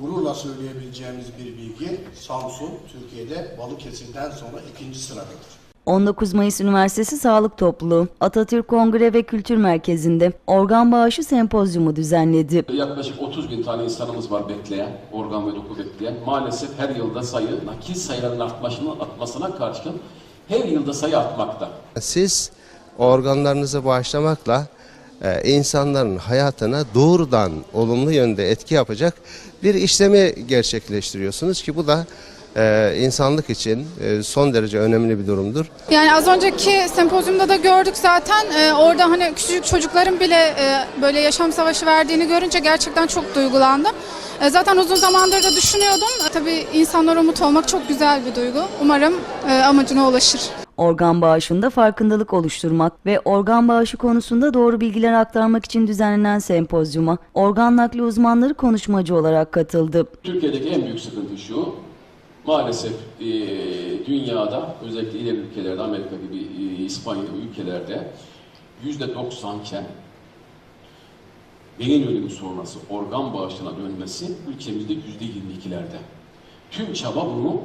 gururla söyleyebileceğimiz bir bilgi Samsun Türkiye'de Balıkesir'den sonra ikinci sıradadır. 19 Mayıs Üniversitesi Sağlık Topluluğu Atatürk Kongre ve Kültür Merkezi'nde organ bağışı sempozyumu düzenledi. Yaklaşık 30 bin tane insanımız var bekleyen, organ ve doku bekleyen. Maalesef her yılda sayı, nakil sayılarının artmasına, artmasına karşın her yılda sayı artmakta. Siz organlarınızı bağışlamakla e, insanların hayatına doğrudan olumlu yönde etki yapacak bir işlemi gerçekleştiriyorsunuz ki bu da e, insanlık için e, son derece önemli bir durumdur. Yani az önceki sempozyumda da gördük zaten Ee, orada hani küçücük çocukların bile e, böyle yaşam savaşı verdiğini görünce gerçekten çok duygulandım. E, zaten uzun zamandır da düşünüyordum. E, tabii insanlara umut olmak çok güzel bir duygu. Umarım e, amacına ulaşır. Organ bağışında farkındalık oluşturmak ve organ bağışı konusunda doğru bilgiler aktarmak için düzenlenen sempozyuma organ nakli uzmanları konuşmacı olarak katıldı. Türkiye'deki en büyük sıkıntı şu, maalesef e, dünyada özellikle ileri ülkelerde, Amerika gibi, e, İspanya gibi ülkelerde yüzde 90 iken beyin ölümü sonrası organ bağışına dönmesi ülkemizde yüzde 22'lerde. Tüm çaba bunu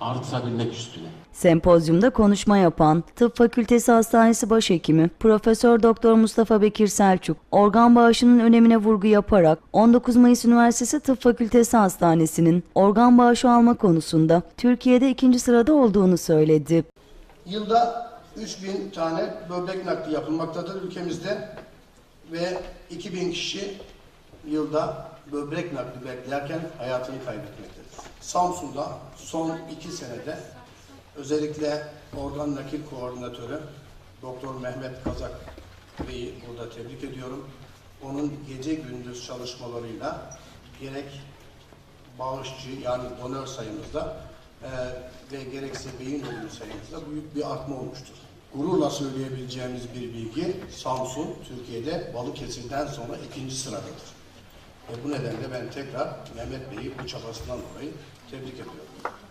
artırabilmek üstüne. Sempozyumda konuşma yapan Tıp Fakültesi Hastanesi Başhekimi Profesör Doktor Mustafa Bekir Selçuk, organ bağışının önemine vurgu yaparak 19 Mayıs Üniversitesi Tıp Fakültesi Hastanesi'nin organ bağışı alma konusunda Türkiye'de ikinci sırada olduğunu söyledi. Yılda 3000 tane böbrek nakli yapılmaktadır ülkemizde ve 2000 kişi yılda böbrek nakli beklerken hayatını kaybetmektedir. Samsun'da son iki senede özellikle organ nakil koordinatörü Doktor Mehmet Kazak Bey'i burada tebrik ediyorum. Onun gece gündüz çalışmalarıyla gerek bağışçı yani donör sayımızda e, ve gerekse beyin ölümü sayımızda büyük bir artma olmuştur. Gururla söyleyebileceğimiz bir bilgi Samsun Türkiye'de Balıkesir'den sonra ikinci sıradadır. Ve bu nedenle ben tekrar Mehmet Bey'i bu çabasından dolayı tebrik ediyorum.